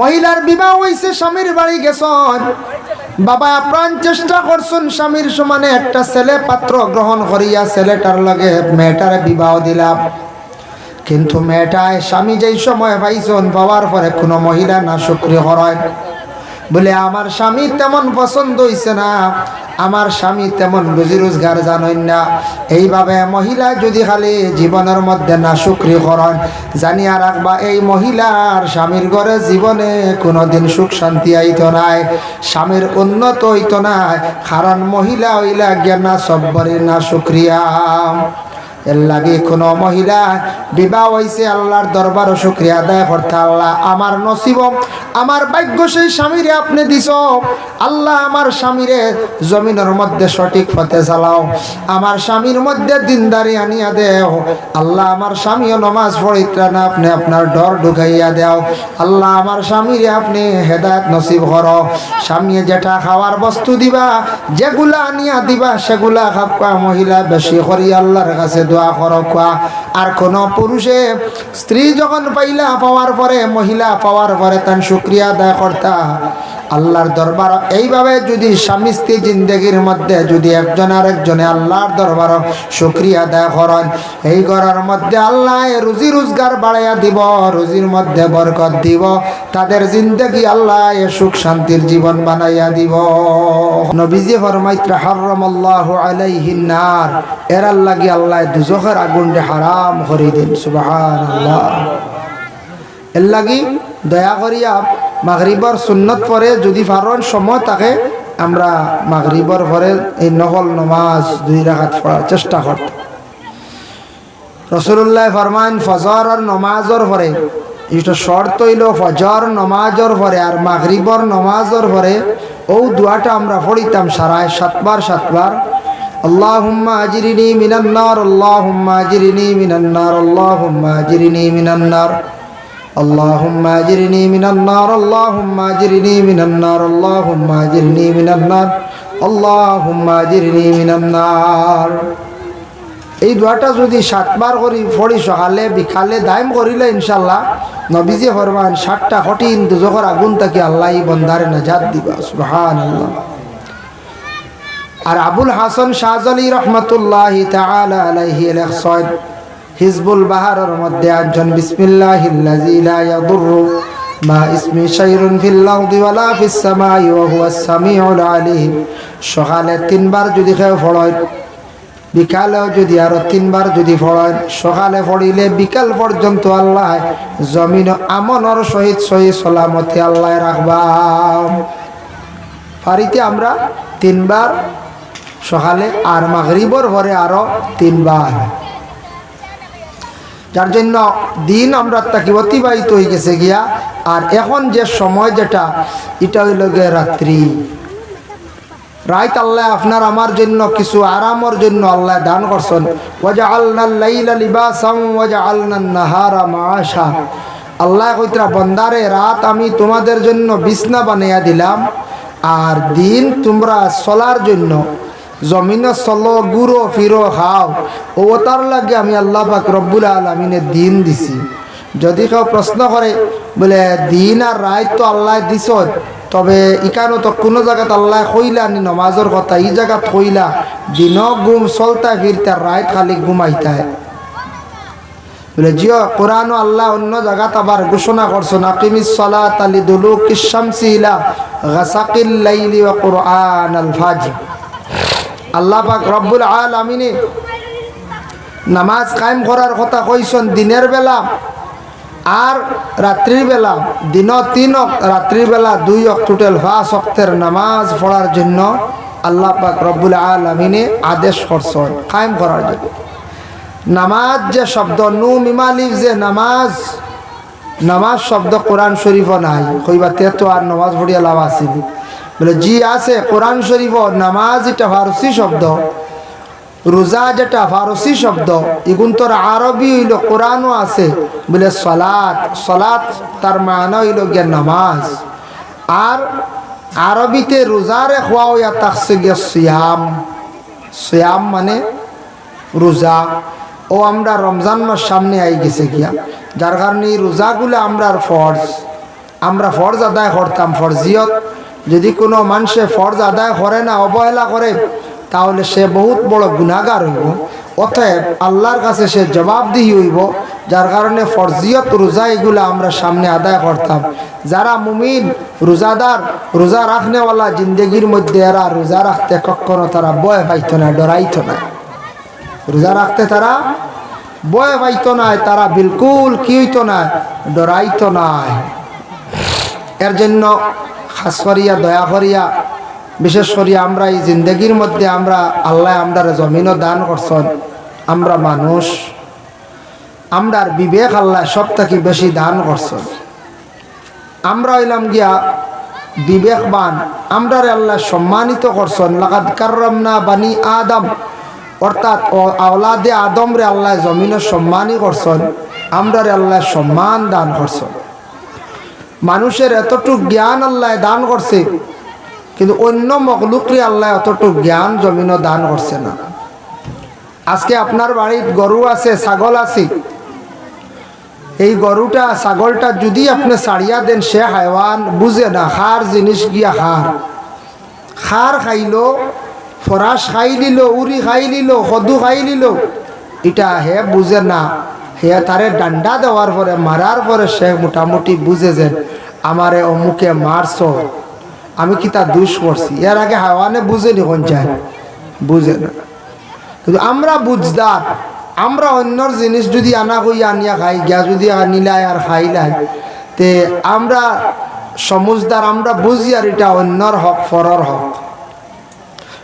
মহিলার বিবাহ হয়েছে স্বামীর বাড়ি গেছন। বাবা প্রাণ চেষ্টা করছুন, স্বামীর সমানে একটা ছেলে পাত্র গ্রহণ করিয়া ছেলেটার লগে মেয়েটার বিবাহ দিলাম। কিন্তু মেয়েটায় স্বামী যেই সময় পাইছন, পাওয়ার পরে কোনো মহিলা না সক্রিয় করেন বলে, আমার স্বামী তেমন পছন্দ হইছে না। আমার স্বামী তেমন রুজি রোজগার জানেন না। এইভাবে মহিলা যদি খালি জীবনের মধ্যে না সুক্রিয় করেন জানিয়া রাখবা, এই মহিলার স্বামীর ঘরে জীবনে কোনোদিন সুখ শান্তি আইত নাই। স্বামীর উন্নত হইত নাই, কারণ মহিলা হইলা না সব্বরের না সুক্রিয়া। এর লাগে কোনো মহিলা বিবাহ হয়েছে আল্লাহর দরবার শুক্রিয়া আদায় করতে আল্লাহ আমার নসিব। আমার ভাগ্য সেই স্বামীরে আপনি দিছ। আল্লাহ আমার স্বামীরে জমিনের মধ্যে সঠিক পথে চালাও। আমার স্বামীর মধ্যে দিনদারি আনিয়া দেও। আল্লাহ আমার স্বামীও নমাজ পড়িত্রা না, আপনি আপনার ডর ঢুকাইয়া দেও। আল্লাহ আমার স্বামীরে আপনি হেদায়ত নসিব করো। স্বামী যেটা খাওয়ার বস্তু দিবা, যেগুলা আনিয়া দিবা, সেগুলা খাপকা মহিলা বেশি করি আল্লাহর কাছে দোয়া করো কোয়া আর কোন পুরুষে স্ত্রী যখন পাইলা পাওয়ার পরে, মহিলা পাওয়ার পরে তার শুক্রিয়া আদায় কর্তা। আল্লাহর দরবার এইভাবে যদি স্বামী স্ত্রী জিন্দগির মধ্যে যদি একজন আর একজনে আল্লাহর দরবার শুক্রিয়া আদায় করেন, এই ঘরের মধ্যে আল্লাহ রুজি রোজগার বাড়াইয়া দিব, রুজির মধ্যে বরকত দিব, তাদের জিন্দগি আল্লাহ সুখ শান্তির জীবন বানাইয়া দিব। নবীজি ফরমাইত্রা হাররাম আল্লাহ আলাইহিন নার এরার লাগি আল্লাহ দুজখের আগুনটা হারাম করে দিন সুবহান আল্লাহ এর লাগি দয়া করিয়া মাগরিবর সুন্নত পরে যদি পারেন সময় থাকে আমরা মাগরিবর পরে এই নহল নমাজ দুই রাখাত পড়ার চেষ্টা করত রসুল্লাহ ফরমান ফজর আর নমাজর পরে এটা শর্ত হইল ফজর নমাজর পরে আর মাগরিবর নমাজর পরে ও দুয়াটা আমরা পড়িতাম সারায় সাতবার সাতবার اللهم اجرني من النار اللهم اجرني من النار اللهم اجرني من النار اللهم اجرني من النار اللهم اجرني من النار اللهم اجرني من النار اللهم اجرني من النار এই দোয়াটা যদি সাতবার করি পড়ি সকালে বিকালে দাইম করিলে ইনশাল্লাহ নবীজি ফরমান ষাটটা কঠিন দুজখর আগুন তাকে আল্লাহ বন্দারে নাজাত দিবা সুবহান আল্লাহ আর আবুল হাসান শাহজালি রহমতুল্লাহ তাআলা আলাইহি লেখসয় হিজবুল বাহারের মধ্যে একজন সকালে তিনবার যদি কেউ পড়য় বিকালেও যদি আরও তিনবার যদি পড়েন সকালে পড়িলে বিকাল পর্যন্ত আল্লাহ জমিন আমনর সহিত সহি সলামতি আল্লাহ রাখবা। ফারিতে আমরা তিনবার, সকালে আর মাগরিবর ভরে আরও তিনবার। যার জন্য দিন আমরা তাকে অতিবাহিত হয়ে গেছে গিয়া, আর এখন যে সময় যেটা, এটা হইল গিয়ে রাত্রি। রাইত আল্লাহ আপনার আমার জন্য কিছু আরামর জন্য আল্লাহ দান করছেন। ওয়াজা মাআশা। আল্লাহ কইতরা, বন্দারে, রাত আমি তোমাদের জন্য বিছনা বানাইয়া দিলাম, আর দিন তোমরা চলার জন্য জমিনে চলো, গুঁড়ো ফিরো, খাও। ও তার লাগে আমি আল্লাহ পাক রব্বুল আলমিনে দিন দিছি। যদি কেউ প্রশ্ন করে, বলে, দিন আর রাত তো আল্লাহ দিছ তবে ইকানো তো কোনো জায়গাত আল্লাহ কইলা নি, নমাজের কথা এই জায়গাত কইলা দিন গুম চলতা ফিরতা, রাত খালি ঘুমাইতায় বলে, জিও কোরআন আল্লাহ অন্য জায়গাত আবার ঘোষণা করছেন আকিমিস সালাত আলি দুলু কিশামসি ইলা গাসাকিল লাইলি ওয়া কুরআন আল ফাজর। আল্লাহ পাক রব্বুল আলামিনে নামাজ কায়েম করার কথা কইছেন দিনের বেলা আর রাত্রির বেলা। দিন তিন অক, রাত্রির বেলা দুই অক টোটাল পাঁচ অক্তের নামাজ পড়ার জন্য আল্লাহ পাক রব্বুল আলমিনে আদেশ করছেন কায়েম করার জন্য। নামাজ যে শব্দ নু মিমালিফ যে নামাজ নামাজ শব্দ কোরআন শরীফ নাই। কইবা তে তো আর নামাজ পড়িয়া লাভ আছিল বলে, জি আছে, কোরআন শরীফ নামাজ এটা ফারসি শব্দ। রোজা যেটা ফারসি শব্দ। এগুন তোর আরবি হইল কোরআনও আছে। বলে সলাৎ সলাৎ তার মানা হইল গিয়া নামাজ। আর আরবিতে রোজারে খোয়া হইয়া তাকছে গিয়া সিয়াম। সিয়াম মানে রোজা। ও আমরা রমজান মাস সামনে আই গেছে গিয়া। যার কারণে এই রোজাগুলো আমরা ফর্জ। আমরা ফরজ আদায় করতাম, ফরজিয়ত। যদি কোনো মানুষে ফরজ আদায় করে না, অবহেলা করে, তাহলে সে বহুত বড় গুণাগার হইব। অতএব আল্লাহর কাছে সে জবাবদিহি হইব, যার কারণে ফরজিয়ত রোজা এগুলো আমরা সামনে আদায় করতাম। যারা মুমিন, রোজাদার, রোজা রাখনেওয়ালা জিন্দগির মধ্যে এরা রোজা রাখতে কখনো তারা বয় পাইত না, ডরাইত না। রোজা রাখতে তারা বয় পাইত না, তারা বিলকুল কি হইত না, ডরাইত নাই এর জন্য খাস করিয়া, দয়া করিয়া, বিশেষ করিয়া আমরা এই জিন্দগির মধ্যে আমরা আল্লাহ আমরা জমিনও দান করছেন, আমরা মানুষ। আমরার বিবেক আল্লাহ সব থেকে বেশি দান করছেন। আমরা হইলাম গিয়া বিবেকবান, আমরারে আল্লাহ সম্মানিত করছেন। লাগাত কার্রামনা বানি আদম, অর্থাৎ আওলাদে আদম রে আল্লাহ জমিনের সম্মানই করছেন, আমরারে আল্লাহ সম্মান দান করছেন। মানুষের এতটুক জ্ঞান আল্লাহ দান করছে, কিন্তু অন্য মকলুকরে আল্লাহ অতটুক জ্ঞান জমিনও দান করছে না। আজকে আপনার বাড়ির গরু আছে, ছাগল আছে, এই গরুটা, ছাগলটা যদি আপনি সারিয়া দেন, সে হাইওয়ান বুঝে না, খার জিনিস গিয়া খার। খার খাইলো, ফরাস খাই দিল, উরি খাই দিল সদু খাই দিল, এটা হে বুঝে না। হে তারে ডান্ডা দেওয়ার পরে, মারার পরে সে মোটামুটি বুঝে যে আমারে অমুকে মারছ। আমি কি তা দুষ করছি? এর আগে হাওয়ানে বুঝে নি কোন চায় বুঝে না। কিন্তু আমরা বুঝদার। আমরা অন্যর জিনিস যদি আনা কই আনিয়া খাই, গিয়া যদি আনিলাই আর খাইলাই, তে আমরা সমজদার, আমরা বুঝি আর এটা অন্যর হক ফরর হক।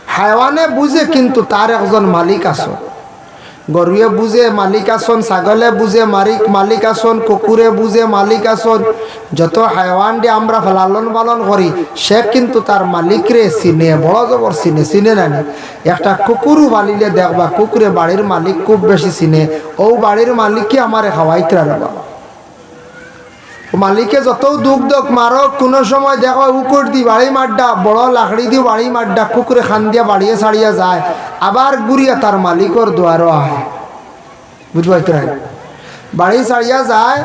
হায়ওয়ানে বুঝে কিন্তু তার একজন মালিক আছে। গরুয়ে বুঝে মালিক আসন ছাগলে বুঝে মালিক মালিক আসন কুকুরে বুঝে মালিক আসন যত হায়ওয়ান দিয়ে আমরা লালন পালন করি, সে কিন্তু তার মালিকরে চিনে, বড় জবর চিনে চিনে নানি। একটা কুকুরও বালিলে দেখবা কুকুরে বাড়ির মালিক খুব বেশি চিনে। ও বাড়ির মালিককে আমারে খাওয়াইতে রাখবা মালিকে যত দুঃখ দুঃখ মারক কোনো সময় দেখো উকুর দি বাড়ি মাড্ডা বড় লাকড়ি দি বাড়ি মাড্ডা কুকুরে খান দিয়া বাড়িয়ে ছাড়িয়া যায়। আবার গুড়িয়া তার মালিকর দুয়ারও আহে। বুঝবাই তো বাড়ি ছাড়িয়া যায়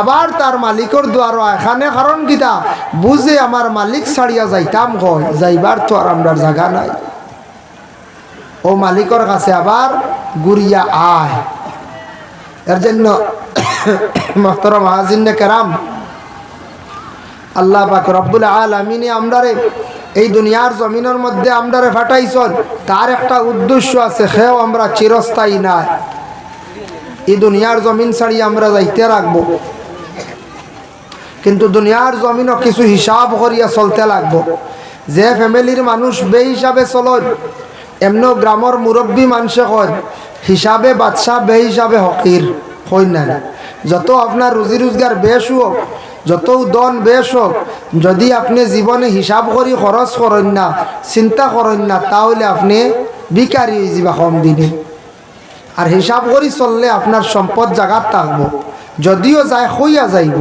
আবার তার মালিকর দুয়ারও এখানে কারণ কিতা? বুঝে আমার মালিক ছাড়িয়া যাইতাম কয় যাইবার তো আর আমরা জায়গা নাই। ও মালিকর কাছে আবার গুড়িয়া আয় এর জন্য মহতরম হাজিনে কেরাম আল্লাহ পাক রব্বুল আলমিনে আমরারে এই দুনিয়ার জমিনের মধ্যে আমরারে ফাটাইছন। তার একটা উদ্দেশ্য আছে, সেও আমরা চিরস্থায়ী নাই এই দুনিয়ার জমিন ছাড়ি আমরা যাইতে রাখব। কিন্তু দুনিয়ার জমিনও কিছু হিসাব করিয়া চলতে লাগবো। যে ফ্যামিলির মানুষ বে হিসাবে চলন এমন গ্রামর মুরব্বী মানুষে কয় হিসাবে বাদশাহ বে হিসাবে হকির, হই না যত আপনার রুজি রোজগার বেশ হোক, যত দন বেশ হোক, যদি আপনি জীবনে হিসাব করি খরচ করেন না, চিন্তা করেন না, তাহলে আপনি বিকারি হয়ে যাবা কম দিনে। আর হিসাব করি চললে আপনার সম্পদ জাগাত থাকব, যদিও যায়, হইয়া যাইব।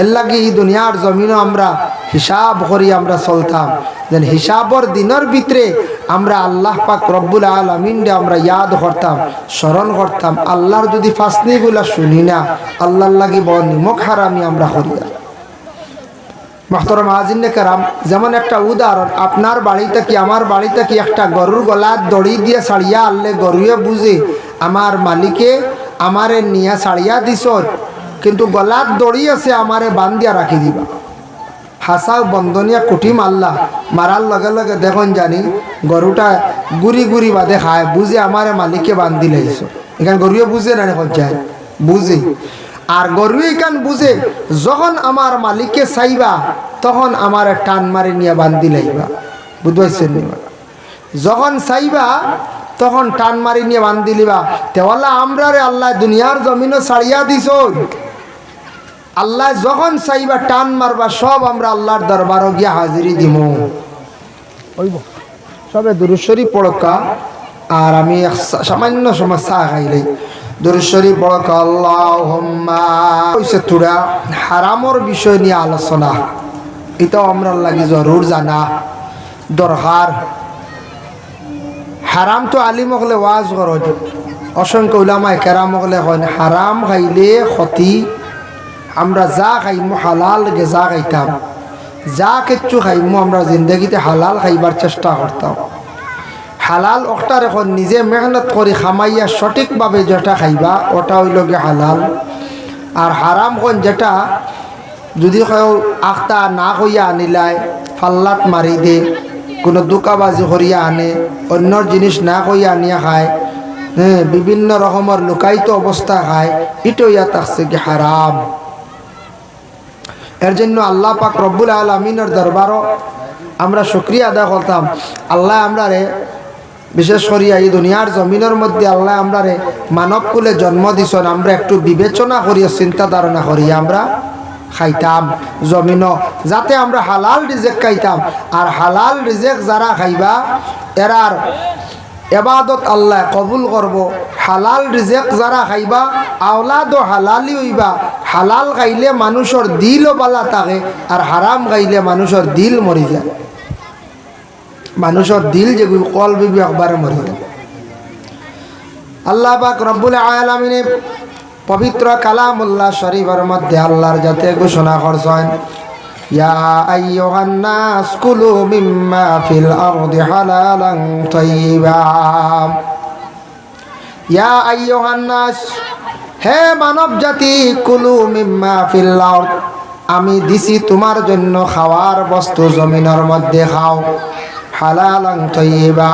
এর লাগে এই দুনিয়ার জমিনও আমরা হিসাব করি, আমরা চলতাম। যেন হিসাবর দিনের ভিতরে আমরা আল্লাহ পাক রব্বুল আলমিনরে আমরা ইয়াদ করতাম, স্মরণ করতাম। আল্লাহর যদি ফাঁসনিগুলা শুনি না, আল্লাহর লাগি বড় নিমক হারামি আমরা করিয়া মহতরম আজিনে কারাম, যেমন একটা উদাহরণ, আপনার বাড়িতে কি, আমার বাড়িতে কি একটা গরুর গলা দড়ি দিয়ে ছাড়িয়া আনলে গরুয়ে বুঝে, আমার মালিকে আমারে নিয়ে ছাড়িয়া দিস কিন্তু গলার দড়ি আছে, আমারে বান্ধিয়া রাখি দিবা। হাসা বন্ধনিয়া কুটি মারলা মারার লগে লগে দেখুন জানি, গরুটা গুড়ি গুড়ি বাদে খায়, বুঝে আমারে মালিককে বান্ধি লাইছ এখানে গরুয়ে বুঝে না এখন যায় বুঝে। আর গরু এখান বুঝে, যখন আমার মালিককে চাইবা, তখন আমার টান মারি নিয়ে বান্ধি লাইবা বুঝতে যখন চাইবা, তখন টান মারি নিয়ে বান্ধি লিবা। তেওয়ালা আমরা রে আল্লাহ দুনিয়ার জমিনও ছাড়িয়া দিছ আল্লাহ যখন চাইবা টান মারবা সব আমরা আল্লাহর দরবারও গিয়া হাজিরি দিব সবে দুরুশ্বরী পড়কা আর আমি সামান্য সময় চা খাইলাই দুরুশ্বরী পড়কা আল্লাহ তোরা হারামর বিষয় নিয়ে আলোচনা। এটাও আমরা লাগি জরুর জানা। দরকার। হারাম তো আলিম হলে ওয়াজ করত অসংখ্য উলামায় কেরাম হলে হয় হারাম খাইলে ক্ষতি আমরা যা খাইমু হালাল যা খাইতাম, যা কিচ্ছু খাইমু আমরা জিন্দগিতে হালাল খাইবার চেষ্টা করতাম। হালাল ওটার এখন নিজে মেহনত করে খামাইয়া সঠিকভাবে যেটা খাইবা, ওটা হইল গে হালাল। আর হারাম কোন যেটা, যদি কেউ আখতা না কইয়া আনিলায়, ফাল্লাত মারি দে, কোনো দোকাবাজি করিয়া আনে, অন্যর জিনিস না কইয়া আনিয়া খায় হ্যাঁ বিভিন্ন রকমের লুকায়িত অবস্থা খায় এটা ইয়া থাকছে কি হারাম। এর জন্য আল্লাহ পাক রব্বুল আলমিনের দরবারও আমরা শুক্রিয়া আদা করতাম। আল্লাহ আমরা রে বিশেষ করিয়া এই দুনিয়ার জমিনের মধ্যে আল্লাহ আমরা রে মানব কুলে জন্ম দিছন, আমরা একটু বিবেচনা করিয়া, চিন্তা ধারণা করিয়া আমরা খাইতাম জমিন যাতে আমরা হালাল রিজেক খাইতাম, আর হালাল রিজেক যারা খাইবা, এরার এবাদত আল্লাহ কবুল করব। হালাল রিজেক যারা খাইবা, আওলাদও হালালি হইবা। হালাল খাইলে মানুষের দিলও বালা থাকে আর হারাম খাইলে মানুষের দিল মরি যায়। মানুষের দিল যেগুলো কল বিবি একবারে মরি যায়। আল্লাহ পাক রব্বুল আলামিনে পবিত্র কালামুল্লাহ শরীফের মধ্যে আল্লাহর যাতে ঘোষণা করছেন ইয়া আইয়ুহান নাস কুলু মিম্মা ফিল আরদি হালালান তাইয়্যিবা ইয়া আইয়ুহান নাস হে মানব জাতি, কুলু মিম্মা ফিল আমি দিছি তোমার জন্য খাওয়ার বস্তু জমিনের মধ্যে খাও। হালালান তাইয়্যিবা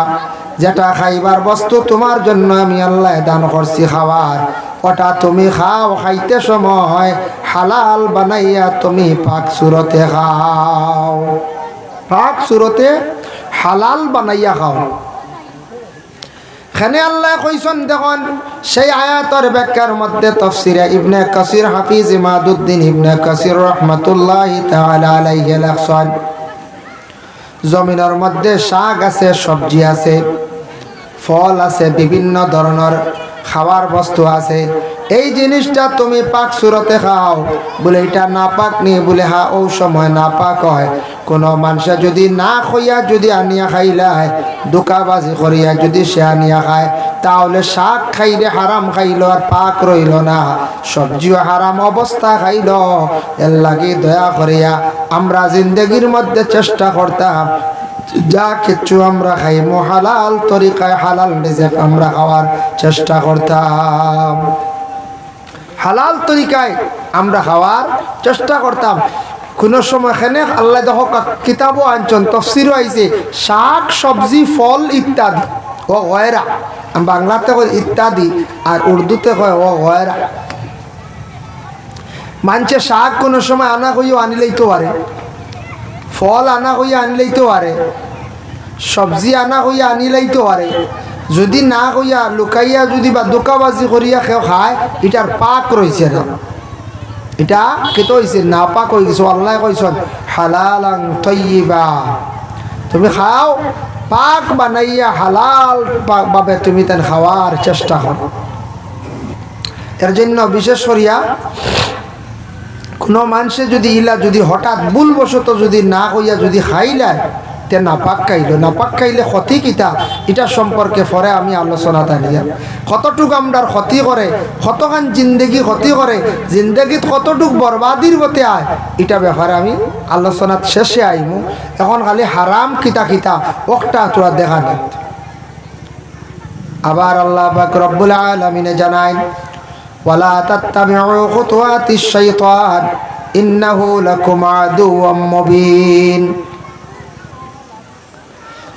যেটা খাইবার বস্তু তোমার জন্য আমি আল্লাহ দান করছি খাওয়ার। ওটা তুমি খাও, খাইতে সময়। হালাল বানাইয়া তুমি পাক সুরতে খাও। পাক সুরতে হালাল বানাইয়া খাও। খানে আল্লাহ কইসন দেখুন, সেই আয়াতর ব্যাখ্যার মধ্যে তফসিরে ইবনে কাসির হাফিজ ইমাদুদ্দিন ইবনে কাসির রহমতুল্লাহ আলাইহি জমিনের মধ্যে শাক আছে, সবজি আছে, ফল আছে, বিভিন্ন ধরনের খাওয়ার বস্তু আছে। এই জিনিসটা তুমি পাক সুরতে খাও। বলে, এটা না পাক নি বলে, হা, ও সময় না পাক হয়। কোনো মানুষে যদি না খইয়া যদি আনিয়া খাইলায় দোকাবাজি করিয়া যদি সে আনিয়া খায়, তাহলে শাক খাইলে হারাম খাইল আর পাক রইল না। সবজিও হারাম অবস্থা খাইল। এর লাগি দয়া করিয়া আমরা জিন্দগির মধ্যে চেষ্টা করতাম। যা কিছু আমরা খাইমো হালাল তরিকায়, হালাল রিজেক আমরা খাওয়ার চেষ্টা করতাম। হালাল তরিকায় আমরা খাওয়ার চেষ্টা করতাম। কোনো সময় এখানে আল্লাহ দেখো কিতাবও আনছেন, তফসিরও আইছে, শাক, সবজি, ফল ইত্যাদি। ও গয়রা। বাংলাতে কয় ইত্যাদি, আর উর্দুতে কয় ও গয়রা। মানছে শাক কোনো সময় আনা কইও আনিলেই তো পারে। ফল আনা হইয়া তো পারে, সবজি আনা হইয়া আনিলেই তো পারে। যদি না হইয়া লুকাইয়া যদি বা দোকাবাজি করিয়া কেউ খায়, এটার পাক রয়েছে না। এটা কেতো হয়েছে না পাক হয়ে গেছে আল্লাহ কইসন হালালাং তৈবা তুমি খাও, পাক বানাইয়া হালাল ভাবে তুমি তেন খাওয়ার চেষ্টা করো। এর জন্য বিশেষ করিয়া কোনো মানুষে যদি ইলা, যদি হঠাৎ ভুলবশত যদি না হইয়া যদি খাইলায় তে নাপাক খাইল। নাপাক খাইলে ক্ষতি কিতা? এটা সম্পর্কে পরে আমি আলোচনা দাঁড়িয়ে কতটুক আমরার ক্ষতি করে কতখান জিন্দগি ক্ষতি করে জিন্দগিত কতটুক বরবাদির হতে আয় এটা ব্যাপারে আমি আলোচনাত শেষে আইমু এখন খালি হারাম কিতা কিতা একটা তোরা দেখা নেই। আবার আল্লাহ রব্বুল আলমিনে জানায় ওয়ালা তাত্তাবিউ খুতুওয়াতিশ শাইতান ইন্নাহু লাকুম আদুউম মুবিন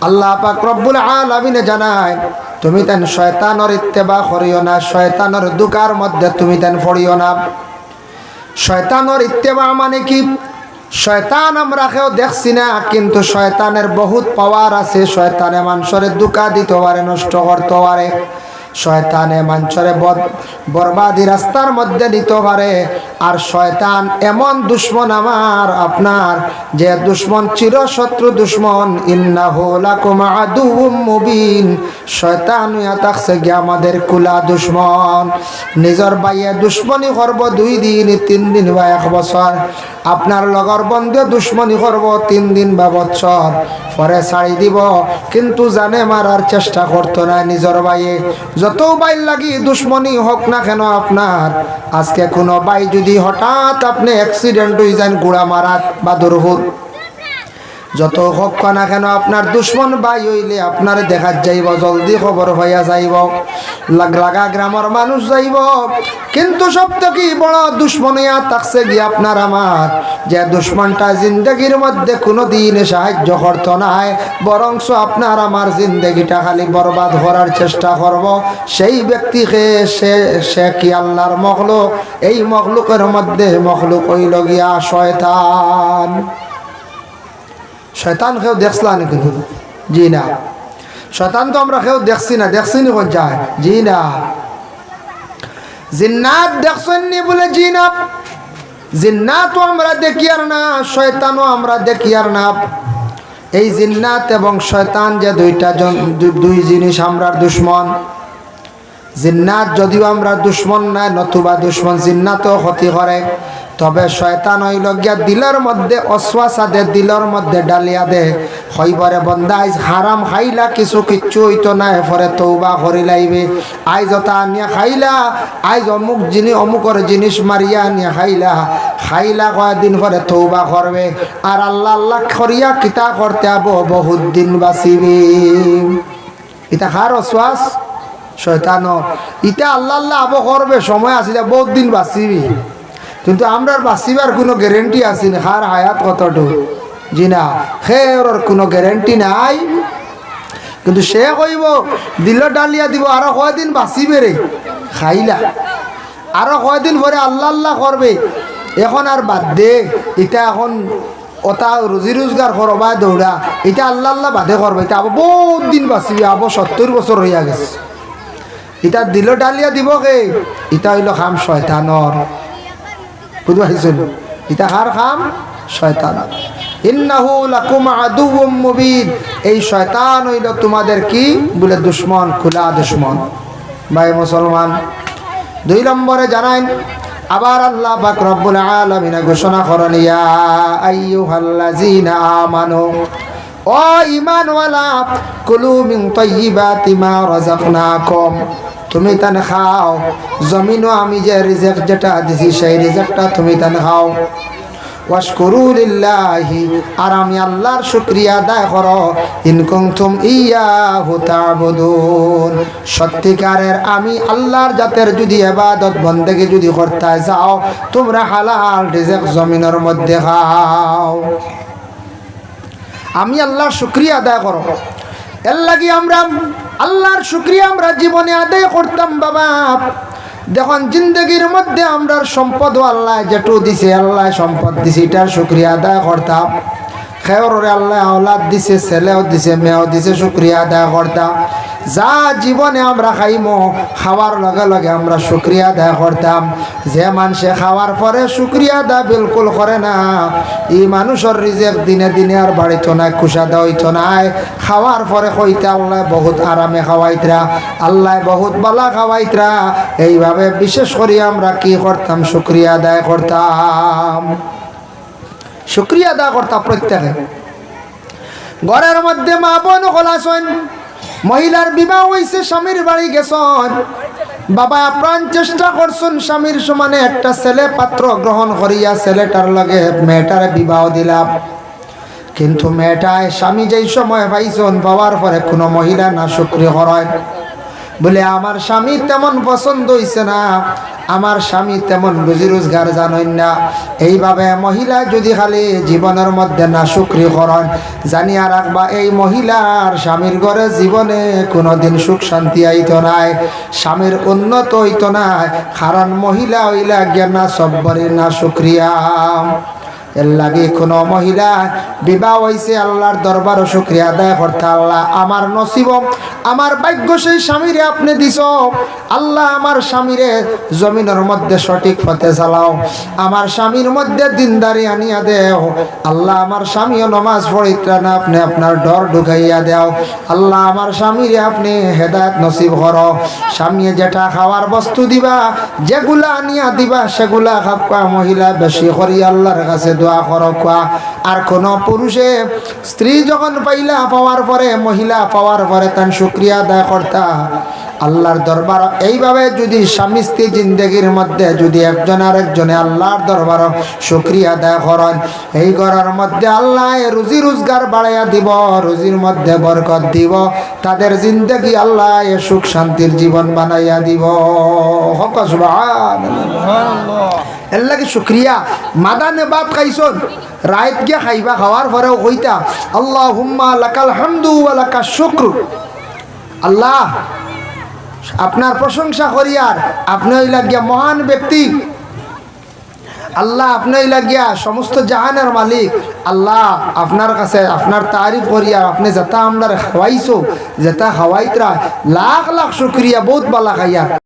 আল্লাহ পাক রব্বুল আলামিনে জানায়, তুমি তেন শয়তানর ইত্তেবা করিও না, শয়তানর দুকার মধ্যে তুমি তেন পড়িও না। শয়তানর ইত্তেবা মানে কি? শয়তান আমরা কেউ দেখছি না, কিন্তু শয়তানের বহুত পাওয়ার আছে, শয়তানে মানুষের দুকা দিতে পারে, নষ্ট করতে পারে। শয়তানে মানুষরে বরবাদি রাস্তার মধ্যে নিতে পারে। আর শয়তান এমন দুশ্মন আমার, আপনার যে দুশ্মন চির শত্রু দুশ্মন মুবিন। শয়তান থাকছে গিয়ে আমাদের কুলা দুশ্মন। নিজর বাইয়ে দুশ্মনী করব দুই দিন, তিন দিন বা এক বছর। আপনার লগর বন্ধে দুশ্মনী করব তিন দিন বা বছর। পরে ছাড়ি দিব, কিন্তু জানে মারার চেষ্টা করতো না নিজের বাইয়ে যত বাইর লাগি দুশ্মনী হোক না কেন আপনার? আজকে কোনো বাই যদি হঠাৎ আপনি অ্যাক্সিডেন্ট হয়ে যান, গোড়া মারাত বা দুর্ভুল যত হোক না কেন আপনার দুশ্মন বাই হইলে আপনার দেখা যাইব, জলদি খবর হইয়া যাইব। লাগ লাগা গ্রামের মানুষ যাইব। কিন্তু সব থেকে বড় দুশ্মন থাকছে গিয়ে আপনার আমার? যে দুশ্মনটা জিন্দগির মধ্যে কোনো দিন সাহায্য করত নাই, বরংস আপনার আমার জিন্দগিটা খালি বরবাদ করার চেষ্টা করব। সেই ব্যক্তিকে সে সে কি আল্লাহর মখলুক? এই মখলুকের মধ্যে মখলুক হইল গিয়া শয়তান। শয়তান কেউ দেখলা নাকি জি না। শয়তান তো আমরা কেউ দেখছি না, দেখছি নি কোন যায়? জি না। জিন্নাত দেখছেন নি বলে জি না। জিন্নাতও আমরা দেখি আর না, শয়তানও আমরা দেখি আর না। এই জিন্নাত এবং শয়তান যে দুইটা দুই জিনিস আমরার দুশ্মন। জিন্নাত যদিও আমরা দুশ্মন নাই, নতুবা দুশ্মন জিন্নাতও ক্ষতি করে। তবে শয়তান হইল গিয়া দিলের মধ্যে অশ্বাসা দে, দিলের মধ্যে ডালিয়া দে। হইবরে বন্দা, আইজ হারাম খাইলা, কিছু কিচ্ছু হইতো না, এরপরে তৌবা করি লাইবে। আইজ ওটা আনিয়া খাইলা, আইজ অমুক জিনিস অমুকর জিনিস মারিয়া আনিয়া খাইলা। খাইলা কয়েকদিন পরে তৌবা করবে। আর আল্লাহ আল্লাহ করিয়া কিতা করতে আবো বহুত দিন বাঁচিবি। এটা খার অশ্বাস? শয়তান। ইটা আল্লাহ আল্লাহ আবো করবে সময় যে বহুত দিন বাঁচিবি। কিন্তু আমরা বাঁচিবার কোনো গ্যারেন্টি আছে না? হার হায়াত কতটুকু? জি না। খের কোনো গ্যারেন্টি নাই। কিন্তু সে কইব দিল ডালিয়া দিব, আরও কয়দিন বাঁচিবে রে? খাইলা। আরও কয়দিন পরে আল্লাহ আল্লাহ করবে? এখন আর বাদ দে। এটা এখন ওটা রুজি রোজগার করবা দৌড়া। এটা আল্লাহ আল্লাহ বাদে করবে। এটা আবার বহুত দিন বাঁচিবি আবার সত্তর বছর হইয়া গেছে। ইটা দিল ডালিয়া দিব কে ইটা হইল খাম শয়তানর বুঝতে পারছেন ইটা হার খাম শয়তান ইন্নাহু লাকুম আদুউম মুবিন। এই শয়তান হইল তোমাদের কি? বলে দুশ্মন, খোলা দুশ্মন। ভাই মুসলমান দুই নম্বরে জানাইন, আবার আল্লাহ পাক রব্বুল আলামিন ঘোষণা করেন, ইয়া আইয়ুহাল্লাযীনা আমানু, ও ইমানওয়ালা কুলু মিন তাইয়্যিবাতি মা রাযাকনাকুম। তুমি তান খাও জমিনও আমি যে রিজেক যেটা দিছি, সেই রিজেকটা তুমি তান খাও ওয়াশকুরু লিল্লাহি, আর আমি আল্লাহর শুকরিয়া আদায় করো। ইনকুম তুম ইয়াহু তাবুদুন। সত্যিকারের আমি আল্লাহর জাতের যদি ইবাদত, বন্দেগি যদি করতে যাও তোমরা হালাল রিজেক জমিনের মধ্যে খাও। আমি আল্লাহর শুক্রিয়া আদায় করো। এর লাগি আমরা আল্লাহর শুক্রিয়া আমরা জীবনে আদায় করতাম, বাবা। দেখুন, জিন্দগির মধ্যে আমরা সম্পদ আল্লাহ যেটু দিছে, আল্লাহ সম্পদ দিছে, এটার শুক্রিয়া আদায় করতাম। খেয়রে আল্লাহ আওলাদ দিছে, ছেলেও দিছে, মেয়েও দিছে, শুক্রিয়া আদায় করতাম যা জীবনে আমরা খাইমো, খাওয়ার লগে লগে আমরা শুক্রিয়া আদায় করতাম। যে মানুষে খাওয়ার পরে শুক্রিয়া আদায় বিলকুল করে না, এই মানুষের রিজেক দিনে দিনে আর বাড়িতো নাই, কুসাদা হইতো নাই। খাওয়ার পরে কইতে আল্লাহ বহুত আরামে খাওয়াইতরা, আল্লাহ বহুত বালা খাওয়াইতরা। এইভাবে বিশেষ করে আমরা কি করতাম? শুক্রিয়া আদায় করতাম। শুক্রিয়া আদায় করতাম প্রত্যেকে। ঘরের মধ্যে মা বোন খোলাছেন মহিলার বিবাহ হয়েছে স্বামীর বাড়ি গেছন। বাবা প্রাণ চেষ্টা করছুন, স্বামীর সমানে একটা ছেলে পাত্র গ্রহণ করিয়া ছেলেটার লগে মেয়েটার বিবাহ দিলাম। কিন্তু মেয়েটায় স্বামী যেই সময় পাইছন, পাওয়ার পরে কোনো মহিলা না সক্রিয় হয় বলে, আমার স্বামী তেমন পছন্দ হইছে না। আমার স্বামী তেমন রুজি রোজগার জানেন না। এইভাবে মহিলা যদি খালি জীবনের মধ্যে না সুক্রি করেন জানিয়া রাখবা, এই মহিলার স্বামীর ঘরে জীবনে কোনোদিন সুখ শান্তি আইত নাই। স্বামীর উন্নত হইত নাই। কারণ মহিলা হইলা জ্ঞানা সব্বরে না সুক্রিয়া। এর লাগে কোনো মহিলা বিবাহ হয়েছে আল্লাহর দরবারও শুক্রিয়া আদায় করতে আল্লাহ আমার নসিব। আমার ভাগ্য সেই স্বামীরে আপনি দিছ। আল্লাহ আমার স্বামীরে জমিনের মধ্যে সঠিক পথে চালাও। আমার স্বামীর মধ্যে দিনদারি আনিয়া দেও। আল্লাহ আমার স্বামীও নমাজ পড়িত্রা না আপনি আপনার ডর ঢুকাইয়া দেও। আল্লাহ আমার স্বামীরে আপনি হেদায়ত নসিব করো। স্বামী যেটা খাওয়ার বস্তু দিবা, যেগুলা আনিয়া দিবা, সেগুলা খাপ্পা মহিলা বেশি করি আল্লাহর কাছে দোয়া করো খোয়া আর কোন পুরুষে স্ত্রী যখন পাইলা পাওয়ার পরে, মহিলা পাওয়ার পরে তার শুক্রিয়া আদায় করতা। আল্লাহর দরবার এইভাবে যদি স্বামী স্ত্রী জিন্দগির মধ্যে যদি একজন আর একজনে আল্লাহর দরবার শুক্রিয়া আদায় করেন, এই ঘরের মধ্যে আল্লাহ রুজি রোজগার বাড়াইয়া দিব, রুজির মধ্যে বরকত দিব, তাদের জিন্দগি আল্লাহ এ সুখ শান্তির জীবন বানাইয়া দিব। হক এর লাগে শুক্রিয়া। মাদানে বাদ খাইছন রাত গিয়া খাইবা, খাওয়ার পরেও কইতা আল্লাহ হুম্মা লাকাল হামদু লাকা শুক্র। আল্লাহ আপনার প্রশংসা করি আর আপনি হইলা গিয়া মহান ব্যক্তি। আল্লাহ আপনি হইলা গিয়া সমস্ত জাহানের মালিক। আল্লাহ আপনার কাছে আপনার তারিফ করি আর আপনি যেটা আমরা খাওয়াইছো, যেটা খাওয়াইতরা লাখ লাখ শুক্রিয়া, বহুত বালা খাইয়া।